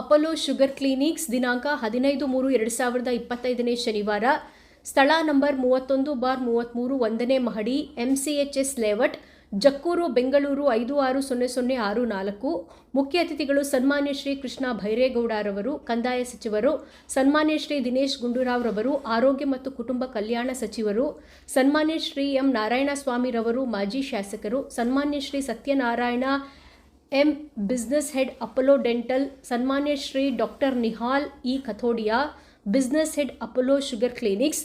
Apollo sugar clinics ದಿನಾಂಕ ಹದಿನೈದು ಮೂರು ಎರಡು ಸಾವಿರದ ಇಪ್ಪತ್ತೈದನೇ ಶನಿವಾರ. ಸ್ಥಳ ನಂಬರ್ ಮೂವತ್ತೊಂದು ಬಾರ್ ಮೂವತ್ತ್ಮೂರು ಒಂದನೇ ಮಹಡಿ ಎಂಸಿಎಚ್ಎಸ್ ಲೇಔಟ್, ಜಕ್ಕೂರು, ಬೆಂಗಳೂರು ಐದು ಆರು ಸೊನ್ನೆ ಸೊನ್ನೆ ಆರು ನಾಲ್ಕು. ಮುಖ್ಯ ಅತಿಥಿಗಳು ಸನ್ಮಾನ್ಯ ಶ್ರೀ ಕೃಷ್ಣ ಭೈರೇಗೌಡರವರು, ಕಂದಾಯ ಸಚಿವರು, ಸನ್ಮಾನ್ಯ ಶ್ರೀ ದಿನೇಶ್ ಗುಂಡೂರಾವ್ರವರು, ಆರೋಗ್ಯ ಮತ್ತು ಕುಟುಂಬ ಕಲ್ಯಾಣ ಸಚಿವರು, ಸನ್ಮಾನ್ಯ ಶ್ರೀ ಎಂ ನಾರಾಯಣಸ್ವಾಮಿರವರು, ಮಾಜಿ ಶಾಸಕರು, ಸನ್ಮಾನ್ಯ Shri Satyanarayana M business head Apollo dental, ಸನ್ಮಾನ್ಯ Shri doctor Nihal E Kathodia, business head Apollo sugar clinics,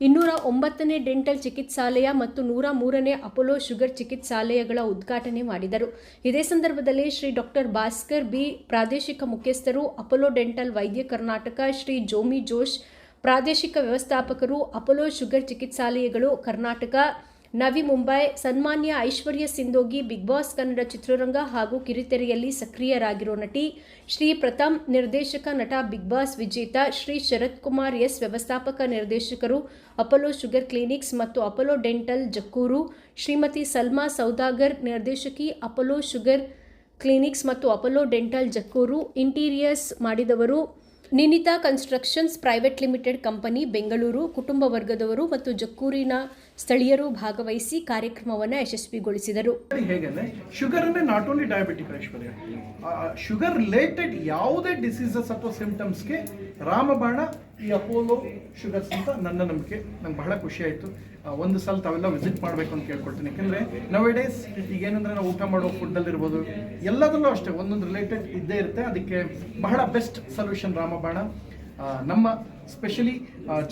ಇನ್ನೂರ ಒಂಬತ್ತನೇ ಡೆಂಟಲ್ ಚಿಕಿತ್ಸಾಲಯ ಮತ್ತು ನೂರ ಮೂರನೇ ಅಪೋಲೋ ಶುಗರ್ ಚಿಕಿತ್ಸಾಲಯಗಳ ಉದ್ಘಾಟನೆ ಮಾಡಿದರು. ಇದೇ ಸಂದರ್ಭದಲ್ಲಿ ಶ್ರೀ ಡಾಕ್ಟರ್ ಭಾಸ್ಕರ್ ಬಿ, ಪ್ರಾದೇಶಿಕ ಮುಖ್ಯಸ್ಥರು, ಅಪೋಲೋ ಡೆಂಟಲ್ ವೈದ್ಯ ಕರ್ನಾಟಕ ಶ್ರೀ ಜೋಮಿ ಜೋಶ್, ಪ್ರಾದೇಶಿಕ ವ್ಯವಸ್ಥಾಪಕರು, ಅಪೋಲೋ ಶುಗರ್ ಚಿಕಿತ್ಸಾಲಯಗಳು ಕರ್ನಾಟಕ ನವಿ ಮುಂಬೈ ಸನ್ಮಾನ್ಯ ಐಶ್ವರ್ಯ ಸಿಂಧೋಗಿ ಬಿಗ್ ಬಾಸ್ ಕನ್ನಡ ಚಿತ್ರರಂಗ ಹಾಗೂ ಕಿರುತೆರೆಯಲ್ಲಿ ಸಕ್ರಿಯರಾಗಿರೋ ನಟಿ ಶ್ರೀ ಪ್ರಥಮ್ ನಿರ್ದೇಶಕ ನಟ ಬಿಗ್ ಬಾಸ್ ವಿಜೇತ ಶ್ರೀ ಶರತ್ ಕುಮಾರ್ ಎಸ್ ವ್ಯವಸ್ಥಾಪಕ ನಿರ್ದೇಶಕರು ಅಪೋಲೋ ಶುಗರ್ ಕ್ಲಿನಿಕ್ಸ್ ಮತ್ತು ಅಪೋಲೋ ಡೆಂಟಲ್ ಜಕ್ಕೂರು, ಶ್ರೀಮತಿ ಸಲ್ಮಾ ಸೌದಾಗರ್ ನಿರ್ದೇಶಕಿ ಅಪೋಲೋ ಶುಗರ್ ಕ್ಲಿನಿಕ್ಸ್ ಮತ್ತು ಅಪೋಲೋ ಡೆಂಟಲ್ ಜಕ್ಕೂರು, ಇಂಟೀರಿಯರ್ಸ್ ಮಾಡಿದವರು Ninita constructions private limited company, Bengaluru, ಕುಟುಂಬ ವರ್ಗದವರು ಮತ್ತು ಜಕ್ಕೂರಿನ ಸ್ಥಳೀಯರು ಭಾಗವಹಿಸಿ ಕಾರ್ಯಕ್ರಮವನ್ನು ಯಶಸ್ವಿಗೊಳಿಸಿದರು. ಹೇಗೆ sugar not only diabetic Aishwarya sugar related ಯಾವುದೇ ಡಿಸೀಸಸ್ ಅಥವಾ ಸಿಂಪ್ಟಮ್ಸ್ಗೆ ರಾಮಬಾಣ ಈ ಅಪೋಲೋ ಶುಗರ್ಸ್ ಅಂತ ನನ್ನ ನಂಬಿಕೆ ನಂಗೆ ಬಹಳ ಖುಷಿ ಆಯಿತು. ಒಂದು ಸಲ ತಾವೆಲ್ಲ ವಿಸಿಟ್ ಮಾಡಬೇಕು ಅಂತ ಕೇಳ್ಕೊಳ್ತೀನಿ. ಯಾಕಂದರೆ ನವೆ ಡೇಸ್ ಈಗ ಏನಂದ್ರೆ ನಾವು ಊಟ ಮಾಡೋ ಫುಡ್ಡಲ್ಲಿ ಇರ್ಬೋದು ಎಲ್ಲದರಲ್ಲೂ ಅಷ್ಟೇ ಒಂದೊಂದು ರಿಲೇಟೆಡ್ ಇದ್ದೇ ಇರುತ್ತೆ. ಅದಕ್ಕೆ ಬಹಳ ಬೆಸ್ಟ್ ಸೊಲ್ಯೂಷನ್ ರಾಮಬಾಣ. ನಮ್ಮ specially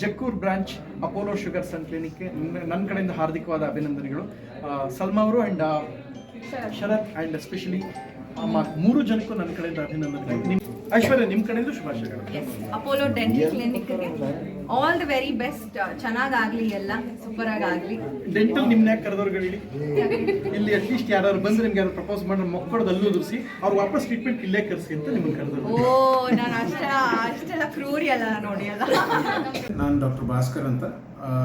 Jakkur branch Apollo sugars and ಕ್ಲಿನಿಕ್ಗೆ ನನ್ನ ಕಡೆಯಿಂದ ಹಾರ್ದಿಕವಾದ ಅಭಿನಂದನೆಗಳು. ಸಲ್ಮಾ ಅವರು ಆ್ಯಂಡ್ ಶರತ್. ಆ್ಯಂಡ್ ಎಸ್ಪೆಷಲಿ ಅಮ್ಮ ಮೂರು ಜನಕ್ಕೂ ನನ್ನ ಕಡೆಯಿಂದ ಅಭಿನಂದನೆ ಐಶ್ವರ್ಯ ನಿಮ್ಮ ಕಡೆಯಿಂದ ಶುಭಾಶಯಗಳು. Yes Apollo dental clinic all the very best ಚೆನ್ನಾಗಾಗ್ಲಿ ಎಲ್ಲ ಸೂಪರ್ ಆಗಿ ಡೆಂಟಲ್ ನಿಮ್ನ ಯಾಕೆ ಕರೆದವ್ರು ಹೇಳಿ? ಇಲ್ಲಿ ಅಟ್ಲೀಸ್ಟ್ ಯಾರು ಬಂದ್ರೆ ನಿಮ್ಗೆ ಯಾರು ಪ್ರಪೋಸ್ ಮಾಡಿ ಮಕ್ಕಳದ್ದು ಅಲ್ಲೂ ಉದುರಿಸಿ ಅವ್ರು ವಾಪಸ್ ಟ್ರೀಟ್ಮೆಂಟ್ ಇಲ್ಲೇ ಕರೆಸಿ ಅಂತ ನಿಮ್ಗೆ ಕರೆದ್ರು ಓ ನಾನು ಅಷ್ಟ ಅಷ್ಟೆಲ್ಲ ಕ್ರೂರಿ ಅಲ್ಲ ನೋಡಿ ಅಲ್ಲ ನಾನು ಡಾಕ್ಟರ್ ಭಾಸ್ಕರ್ ಅಂತ.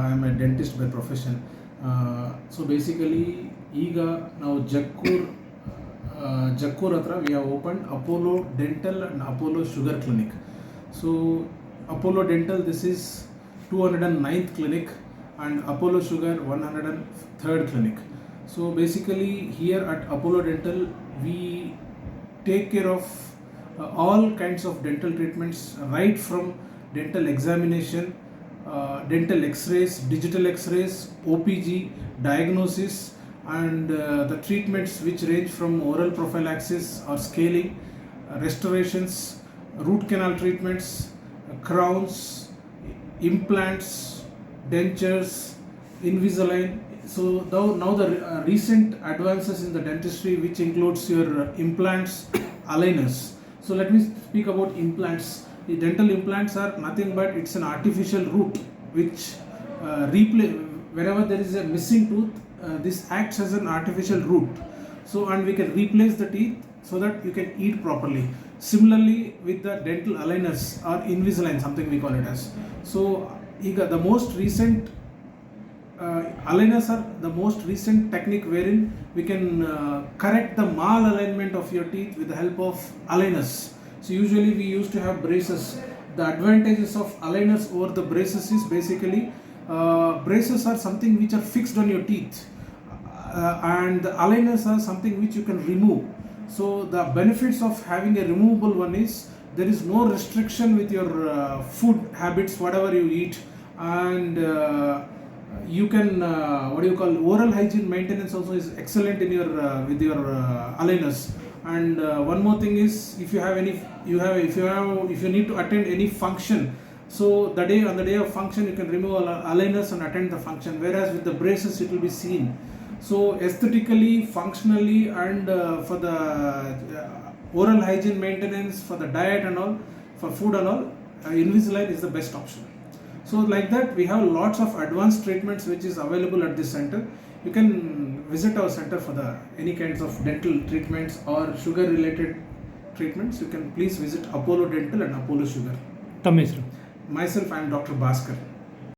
I am a dentist by profession so basically ಈಗ ನಾವು Jakkur Jakur we have opened Apollo Dental and Apollo Sugar Clinic. So, Apollo Dental, this is 209th clinic, and Apollo Sugar 103rd clinic. So, basically, here at Apollo Dental, we take care of uh, all kinds of dental treatments right from dental examination, uh, dental x rays, digital x rays, OPG, diagnosis and uh, the treatments which range from oral prophylaxis or scaling, uh, restorations, root canal treatments, uh, crowns, implants, dentures, Invisalign. So now, the uh, recent advances in the dentistry, which includes your uh, implants, aligners. So let me speak about implants. The dental implants are nothing but it's an artificial root which uh, replace wherever there is a missing tooth. Uh, this acts as an artificial root. So and we can replace the teeth so that you can eat properly. Similarly with the dental aligners or invisalign something we call it as. So the most recent uh, aligners are the most recent technique wherein we can uh, correct the malalignment of your teeth with the help of aligners. So usually we used to have braces. The advantages of aligners over the braces is basically braces are something which are fixed on your teeth uh, and the aligners are something which you can remove. So the benefits of having a removable one is there is no restriction with your uh, food habits, whatever you eat, and uh, you can uh, what do you call oral hygiene maintenance also is excellent in your uh, with your uh, aligners. And uh, one more thing is if you have any you have if you have if you need to attend any function so the day on the day of function you can remove all aligners and attend the function whereas with the braces it will be seen so aesthetically functionally and uh, for the uh, oral hygiene maintenance for the diet and all for food and all uh, invisalign is the best option so like that we have lots of advanced treatments which is available at this center you can visit our center for the any kinds of dental treatments or sugar related treatments you can please visit apollo dental and apollo sugar ತಮ್ಮ ಹೆಸರು myself i am dr bhaskar